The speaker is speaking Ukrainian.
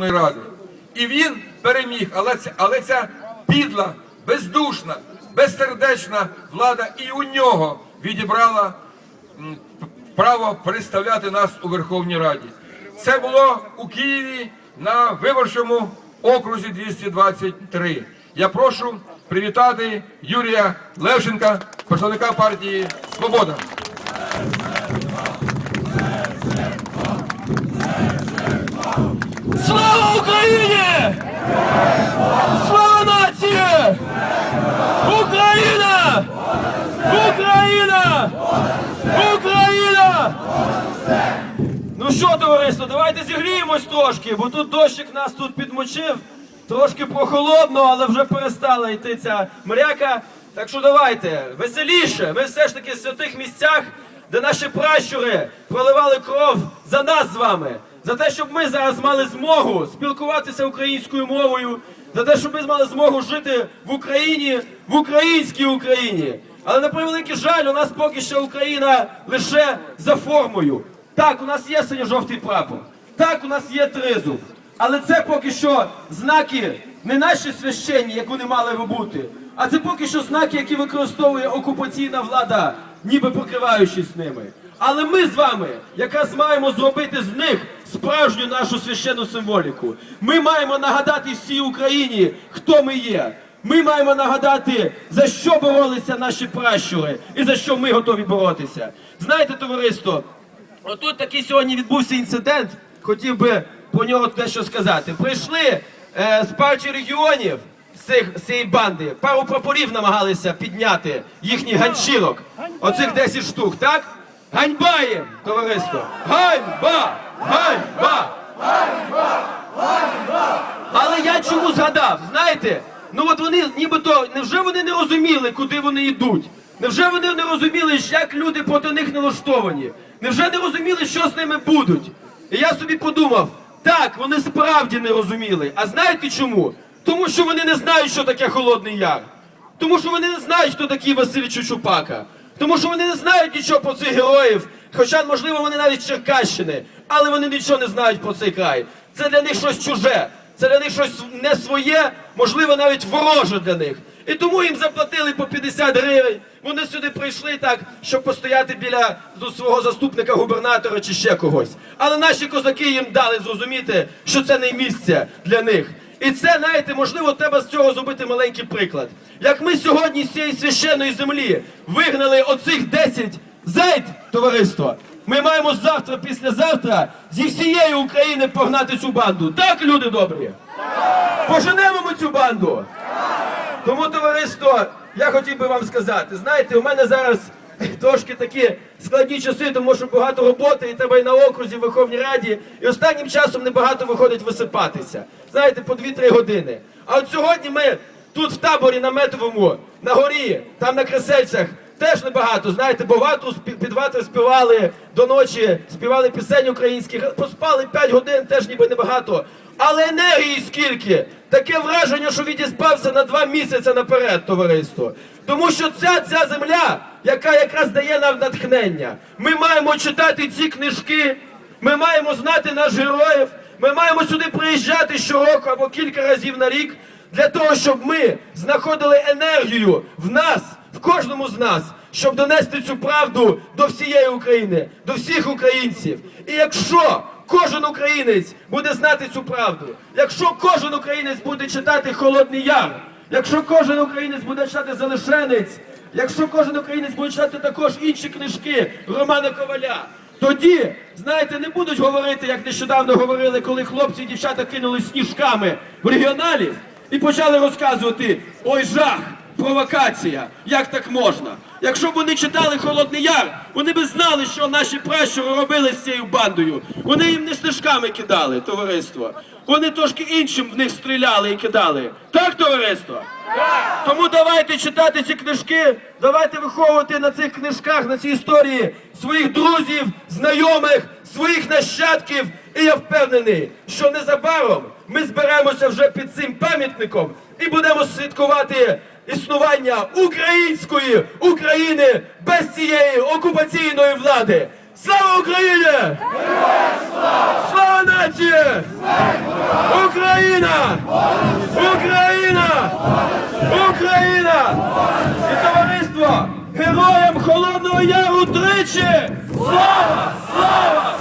Ради. І він переміг, але ця, але ця підла, бездушна, безсердечна влада і у нього відібрала право представляти нас у Верховній Раді. Це було у Києві на виборчому окрузі 223. Я прошу привітати Юрія Левченка, представника партії Свобода. Слава Україні! Слава нації! Україна! Україна! Україна! Ну що, товариство, давайте зігріємось трошки, бо тут дощик нас тут підмочив. Трошки прохолодно, але вже перестала йти ця мряка. Так що давайте, веселіше. Ми все ж таки в святих місцях, де наші пращури проливали кров за нас з вами. За те, щоб ми зараз мали змогу спілкуватися українською мовою, за те, щоб ми мали змогу жити в Україні, в українській Україні. Але на превеликий жаль, у нас поки що Україна лише за формою. Так, у нас є синьо-жовтий прапор. Так, у нас є тризуб. Але це поки що знаки не наші священні, як вони мали би бути, а це поки що знаки, які використовує окупаційна влада, ніби покриваючись ними. Але ми з вами якраз маємо зробити з них справжню нашу священну символіку. Ми маємо нагадати всій Україні, хто ми є. Ми маємо нагадати, за що боролися наші пращури і за що ми готові боротися. Знаєте, товариство, Отут такий сьогодні відбувся інцидент, хотів би про нього дещо сказати. Прийшли е, з партії регіонів цих, цієї банди, пару прапорів намагалися підняти їхніх ганчірок. Оцих 10 штук, так? Ганьба їм, товариство! Ганьба! Ганьба! Але я чому згадав? Знаєте, ну от вони нібито, невже вони не розуміли, куди вони йдуть? Невже вони не розуміли, як люди проти них налаштовані? Невже не розуміли, що з ними будуть? І я собі подумав, так, вони справді не розуміли. А знаєте чому? Тому що вони не знають, що таке Холодний Яр. Тому що вони не знають, хто такий Василь Чучупака. Тому що вони не знають нічого про цих героїв. Хоча, можливо, вони навіть Черкащини, але вони нічого не знають про цей край. Це для них щось чуже, це для них щось не своє, можливо, навіть вороже для них. І тому їм заплатили по 50 гривень. Вони сюди прийшли так, щоб постояти біля свого заступника губернатора чи ще когось. Але наші козаки їм дали зрозуміти, що це не місце для них. І це, знаєте, можливо, треба з цього зробити маленький приклад. Як ми сьогодні з цієї священної землі вигнали оцих 10 зайд, товариство, ми маємо завтра, післязавтра зі всієї України погнати цю банду. Так, люди добрі? Поженемо ми цю банду. Тому, товариство, я хотів би вам сказати, знаєте, у мене зараз трошки такі складні часи, тому що багато роботи, і треба і на окрузі, в Верховній Раді. І останнім часом небагато виходить висипатися. Знаєте, по 2-3 години. А от сьогодні ми тут в таборі наметовому, на горі, там на кресельцях. Теж небагато, знаєте, ватру спі- під ватру співали до ночі, співали пісень українських, поспали 5 годин, теж ніби небагато. Але енергії скільки? Таке враження, що відіспався на два місяці наперед, товариство. Тому що ця, ця земля, яка якраз дає нам натхнення. Ми маємо читати ці книжки, ми маємо знати наших героїв, ми маємо сюди приїжджати щороку або кілька разів на рік для того, щоб ми знаходили енергію в нас, в кожному з нас, щоб донести цю правду до всієї України, до всіх українців. І якщо кожен українець буде знати цю правду, якщо кожен українець буде читати Холодний Яр, якщо кожен українець буде читати Залишенець, якщо кожен українець буде читати також інші книжки Романа Коваля, тоді, знаєте, не будуть говорити, як нещодавно говорили, коли хлопці і дівчата кинули сніжками в регіоналів і почали розказувати: ой, жах, провокація, як так можна? Якщо б вони читали Холодний Яр, вони б знали, що наші пращури робили з цією бандою. Вони їм не сніжками кидали, товариство. Вони трошки іншим в них стріляли і кидали. Так, товариство? Тому давайте читати ці книжки, давайте виховувати на цих книжках, на цій історії своїх друзів, знайомих, своїх нащадків. І я впевнений, що незабаром ми зберемося вже під цим пам'ятником і будемо святкувати існування української України без цієї окупаційної влади. Слава Україні! Слава нації! Україна! Україна! Україна! І товариство! Героям Холодного Яру тричі! Слава! Слава!